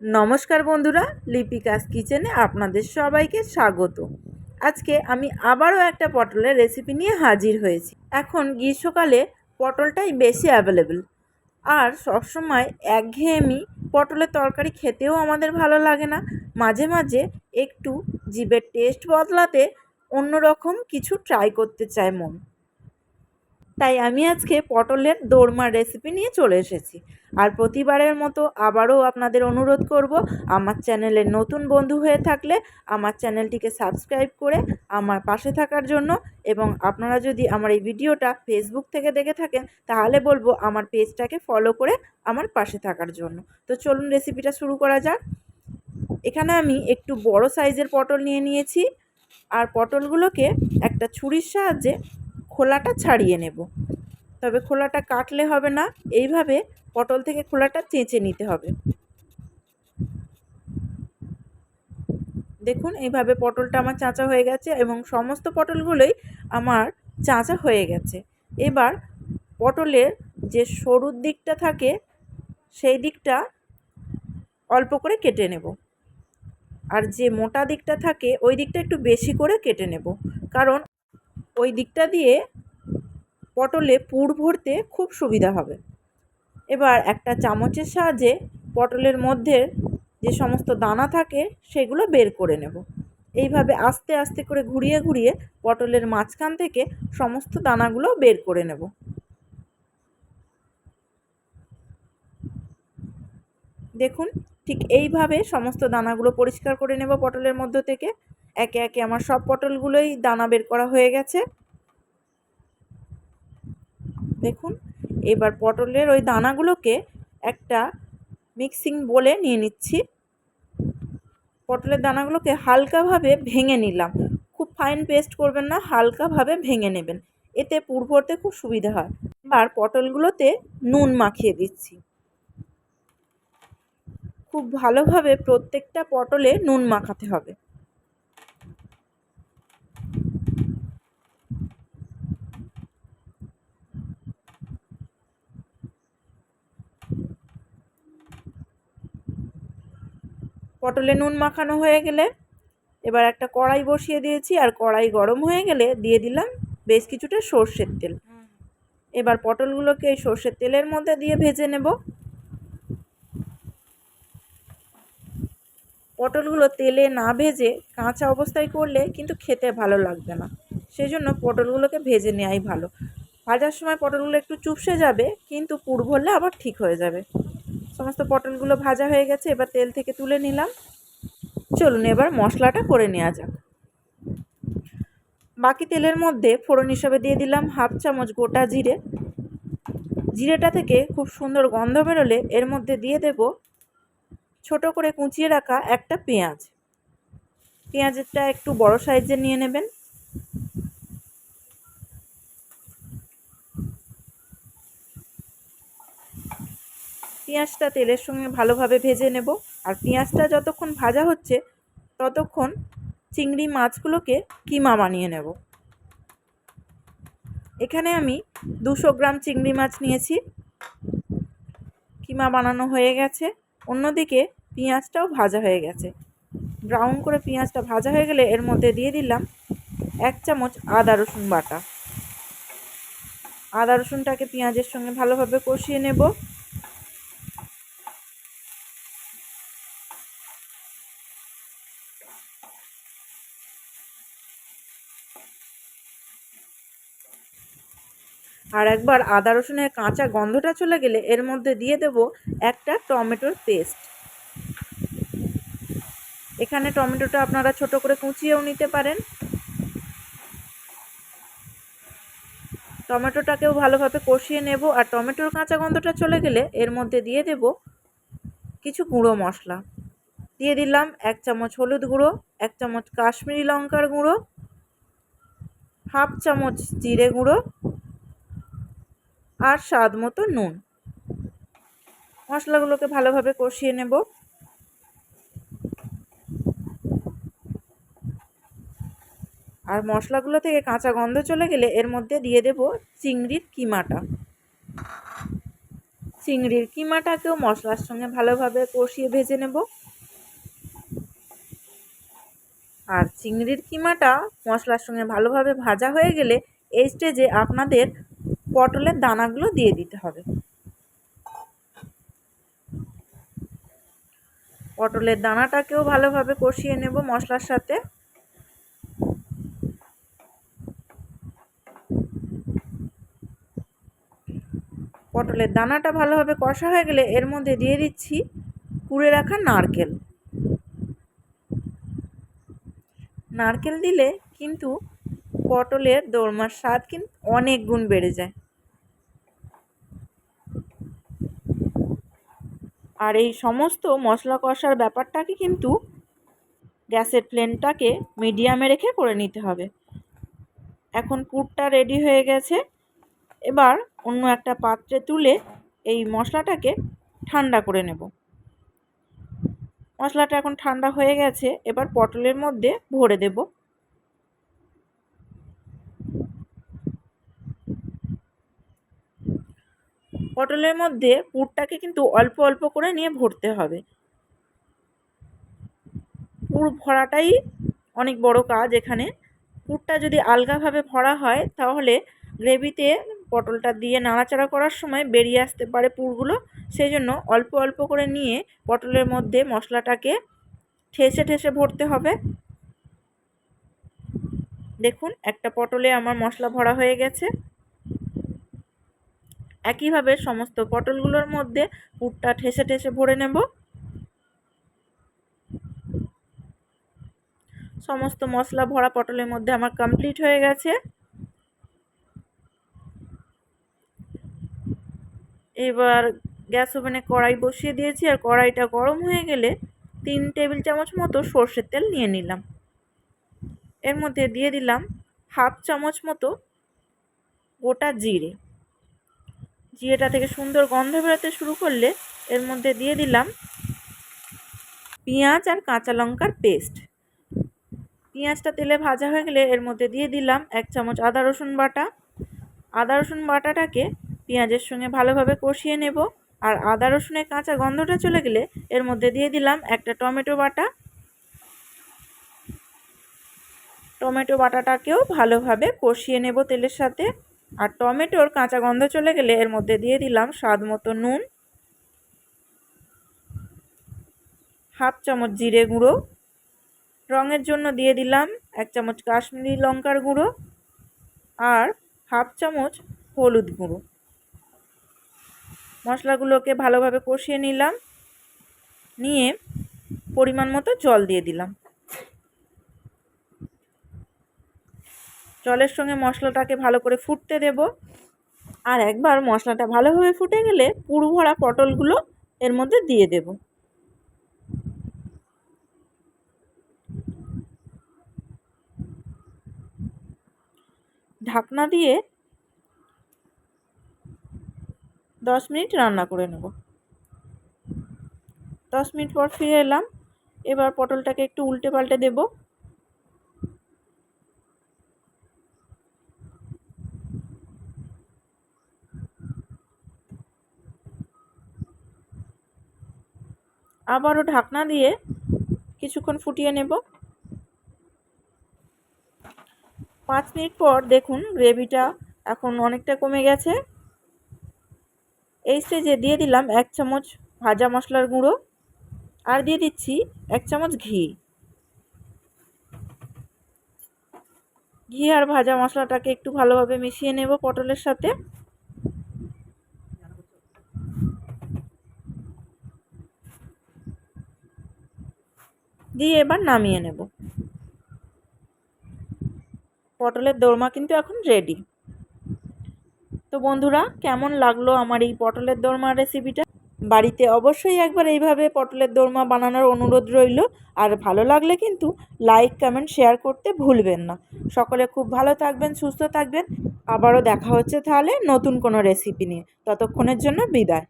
নমস্কার বন্ধুরা, লিপিকাস কিচেনে আপনাদের সবাইকে স্বাগত। আজকে আমি আবারও একটা পটলের রেসিপি নিয়ে হাজির হয়েছি। এখন গ্রীষ্মকালে পটলটাই বেশি অ্যাভেলেবেল আর সবসময় একঘেয়েমি পটলের তরকারি খেতেও আমাদের ভালো লাগে না। মাঝে মাঝে একটু জিভের টেস্ট বদলাতে অন্যরকম কিছু ট্রাই করতে চায় মন। তাই আমি আজকে পটলের দোরমার রেসিপি নিয়ে চলে এসেছি। আর প্রতিবারের মতো আবারও আপনাদের অনুরোধ করব, আমার চ্যানেলের নতুন বন্ধু হয়ে থাকলে আমার চ্যানেলটিকে সাবস্ক্রাইব করে আমার পাশে থাকার জন্য এবং আপনারা যদি আমার এই ভিডিওটা ফেসবুক থেকে দেখে থাকেন, তাহলে বলব আমার পেজটাকে ফলো করে আমার পাশে থাকার জন্য। তো চলুন রেসিপিটা শুরু করা যাক। এখানে আমি একটু বড় সাইজের পটল নিয়ে নিয়েছি। আর পটলগুলোকে একটা ছুরির সাহায্যে খোলাটা ছাড়িয়ে নেব। তবে খোলাটা কাটলে হবে না। এইভাবে পটল থেকে খোলাটা চেঁচে নিতে হবে। দেখুন, এইভাবে পটলটা আমার চাঁচা হয়ে গেছে এবং সমস্ত পটলগুলোই আমার চাঁচা হয়ে গেছে। এবার পটলের যে সরুর দিকটা থাকে, সেই দিকটা অল্প করে কেটে নেব। আর যে মোটা দিকটা থাকে, ওই দিকটা একটু বেশি করে কেটে নেব। কারণ ওই দিকটা দিয়ে পটলে পুর ভরতে খুব সুবিধা হবে। এবার একটা চামচের সাহায্যে পটলের মধ্যে যে সমস্ত দানা থাকে, সেগুলো বের করে নেব। এইভাবে আস্তে আস্তে করে ঘুরিয়ে ঘুরিয়ে পটলের মাঝখান থেকে সমস্ত দানাগুলো বের করে নেব। দেখুন, ঠিক এইভাবে সমস্ত দানাগুলো পরিষ্কার করে নেব পটলের মধ্য থেকে। একে একে আমার সব পটলগুলোই দানা বের করা হয়ে গেছে। দেখুন, এবার পটলের ওই দানাগুলোকে একটা মিক্সিং বলে নিয়ে নিচ্ছি। পটলের দানাগুলোকে হালকাভাবে ভেঙে নিলাম। খুব ফাইন পেস্ট করবেন না, হালকাভাবে ভেঙে নেবেন। এতে পুর ভরতে খুব সুবিধা হয়। এবার পটলগুলোতে নুন মাখিয়ে দিচ্ছি। খুব ভালোভাবে প্রত্যেকটা পটলে নুন মাখাতে হবে। পটলে নুন মাখানো হয়ে গেলে এবার একটা কড়াই বসিয়ে দিয়েছি আর কড়াই গরম হয়ে গেলে দিয়ে দিলাম বেশ কিছুটা সর্ষের তেল। এবার পটলগুলোকে এই সর্ষের তেলের মধ্যে দিয়ে ভেজে নেব। পটলগুলো তেলে না ভেজে কাঁচা অবস্থায় করলে কিন্তু খেতে ভালো লাগবে না। সেই জন্য পটলগুলোকে ভেজে নেওয়াই ভালো। ভাজার সময় পটলগুলো একটু চুপসে যাবে, কিন্তু পুর ভরলে আবার ঠিক হয়ে যাবে। সমস্ত পটলগুলো ভাজা হয়ে গেছে, এবার তেল থেকে তুলে নিলাম। চলুন এবার মশলাটা করে নেওয়া যাক। বাকি তেলের মধ্যে ফোড়ন হিসাবে দিয়ে দিলাম হাফ চামচ গোটা জিরে। জিরেটা থেকে খুব সুন্দর গন্ধ বেরোলে এর মধ্যে দিয়ে দেব ছোট করে কুচিয়ে রাখা একটা পেঁয়াজ। পেঁয়াজটা একটু বড় সাইজের নিয়ে নেবেন। পেঁয়াজটা তেলের সঙ্গে ভালোভাবে ভেজে নেব। আর পেঁয়াজটা যতক্ষণ ভাজা হচ্ছে, ততক্ষণ চিংড়ি মাছগুলোকে কিমা বানিয়ে নেব। এখানে আমি দুশো গ্রাম চিংড়ি মাছ নিয়েছি। কিমা বানানো হয়ে গেছে। অন্যদিকে পেঁয়াজটাও ভাজা হয়ে গেছে। ব্রাউন করে পেঁয়াজটা ভাজা হয়ে গেলে এর মধ্যে দিয়ে দিলাম এক চামচ আদা রসুন বাটা। আদা রসুনটাকে পেঁয়াজের সঙ্গে ভালোভাবে কষিয়ে নেব। আর একবার আদা রসুনের কাঁচা গন্ধটা চলে গেলে এর মধ্যে দিয়ে দেব একটা টমেটোর পেস্ট। এখানে টমেটোটা আপনারা ছোট করে কুচিয়েও নিতে পারেন। টমেটোটাকেও ভালোভাবে কষিয়ে নেব আর টমেটোর কাঁচা গন্ধটা চলে গেলে এর মধ্যে দিয়ে দেব কিছু গুঁড়ো মশলা। দিয়ে দিলাম এক চামচ হলুদ গুঁড়ো, এক চামচ কাশ্মীরি লঙ্কার গুঁড়ো, হাফ চামচ জিরে গুঁড়ো আর স্বাদ মতো নুন। মশলাগুলোকে ভালোভাবে কষিয়ে নেব। আর মশলাগুলো থেকে কাঁচা গন্ধ চলে গেলে এর মধ্যে দিয়ে দেব চিংড়ির কিমাটা। চিংড়ির কিমাটাকেও মশলার সঙ্গে ভালোভাবে কষিয়ে ভেজে নেব। আর চিংড়ির কিমাটা মশলার সঙ্গে ভালোভাবে ভাজা হয়ে গেলে এই স্টেজে আপনাদের পটলের দানাগুলো দিয়ে দিতে হবে। পটলের দানাটাকেও ভালোভাবে কষিয়ে নেব মশলার সাথে। পটলের দানাটা ভালোভাবে কষা হয়ে গেলে এর মধ্যে দিয়ে দিচ্ছি কুড়ে রাখা নারকেল। নারকেল দিলে কিন্তু পটলের দোরমার স্বাদ কিন্তু অনেক গুণ বেড়ে যায়। আর এই সমস্ত মশলা কষার ব্যাপারটাকে কিন্তু গ্যাসের ফ্লেমটাকে মিডিয়ামে রেখে করে নিতে হবে। এখন পুরটা রেডি হয়ে গেছে। এবার অন্য একটা পাত্রে তুলে এই মশলাটাকে ঠান্ডা করে নেব। মশলাটা এখন ঠান্ডা হয়ে গেছে। এবার পটলের মধ্যে ভরে দেব। পটলের মধ্যে পুরটাকে কিন্তু অল্প অল্প করে নিয়ে ভরতে হবে। পুর ভরাটাই অনেক বড় কাজ এখানে। পুরটা যদি আলগাভাবে ভরা হয়, তাহলে গ্রেভিতে পটলটা দিয়ে নাড়াচাড়া করার সময় বেরিয়ে আসতে পারে পুরগুলো। সেই জন্য অল্প অল্প করে নিয়ে পটলের মধ্যে মশলাটাকে ঠেসে ঠেসে ভরতে হবে। দেখুন, একটা পটলে আমার মশলা ভরা হয়ে গেছে। একইভাবে সমস্ত পটলগুলোর মধ্যে পুরটা ঠেসে ঠেসে ভরে নেব। সমস্ত মশলা ভরা পটলের মধ্যে আমার কমপ্লিট হয়ে গেছে। এবার গ্যাস ওভেনে কড়াই বসিয়ে দিয়েছি আর কড়াইটা গরম হয়ে গেলে তিন টেবিল চামচ মতো সর্ষের তেল নিয়ে নিলাম। এর মধ্যে দিয়ে দিলাম হাফ চামচ মতো গোটা জিরে। জিরেটা থেকে সুন্দর গন্ধ বেরোতে শুরু করলে এর মধ্যে দিয়ে দিলাম পেঁয়াজ আর কাঁচা লঙ্কার পেস্ট। পেঁয়াজটা তেলে ভাজা হয়ে গেলে এর মধ্যে দিয়ে দিলাম এক চামচ আদা রসুন বাটা। আদা রসুন বাটাটাকে পেঁয়াজের সঙ্গে ভালোভাবে কষিয়ে নেব আর আদা রসুনের কাঁচা গন্ধটা চলে গেলে এর মধ্যে দিয়ে দিলাম একটা টমেটো বাটা। টমেটো বাটাটাকেও ভালোভাবে কষিয়ে নেব তেলের সাথে। আর টমেটোর কাঁচা গন্ধ চলে গেলে এর মধ্যে দিয়ে দিলাম স্বাদ মতো নুন, হাফ চামচ জিরে গুঁড়ো, রঙের জন্য দিয়ে দিলাম এক চামচ কাশ্মীরি লঙ্কার গুঁড়ো আর হাফ চামচ হলুদ গুঁড়ো। মশলাগুলোকে ভালোভাবে কষিয়ে নিলাম, নিয়ে পরিমাণ মতো জল দিয়ে দিলাম। জলের সঙ্গে মশলাটাকে ভালো করে ফুটতে দেব। আর একবার মশলাটা ভালোভাবে ফুটে গেলে পুরো ভরা পটলগুলো এর মধ্যে দিয়ে দেব। ঢাকনা দিয়ে দশ মিনিট রান্না করে নেব। দশ মিনিট পর ফিরে এলাম। এবার পটলটাকে একটু উল্টে পাল্টে দেব। আবারও ঢাকনা দিয়ে কিছুক্ষণ ফুটিয়ে নেব। পাঁচ মিনিট পর দেখুন গ্রেভিটা এখন অনেকটা কমে গেছে। এই স্টেজে দিয়ে দিলাম এক চামচ ভাজা মশলার গুঁড়ো আর দিয়ে দিচ্ছি এক চামচ ঘি। ঘি আর ভাজা মশলাটাকে একটু ভালোভাবে মিশিয়ে নেব পটলের সাথে। দিয়ে এবার নামিয়ে নেব। পটলের দোরমা কিন্তু এখন রেডি তো বন্ধুরা, কেমন লাগল আমার এই পটলের দোরমার রেসিপিটা বাড়িতে অবশ্যই একবার এইভাবে পটলের দোরমা বানানোর অনুরোধ রইল। আর ভালো লাগলে কিন্তু লাইক কমেন্ট শেয়ার করতে ভুলবেন না। সকলে খুব ভালো থাকবেন, সুস্থ থাকবেন। আবারও দেখা হচ্ছে তাহলে নতুন কোনো রেসিপি নিয়ে। ততক্ষণের জন্য বিদায়।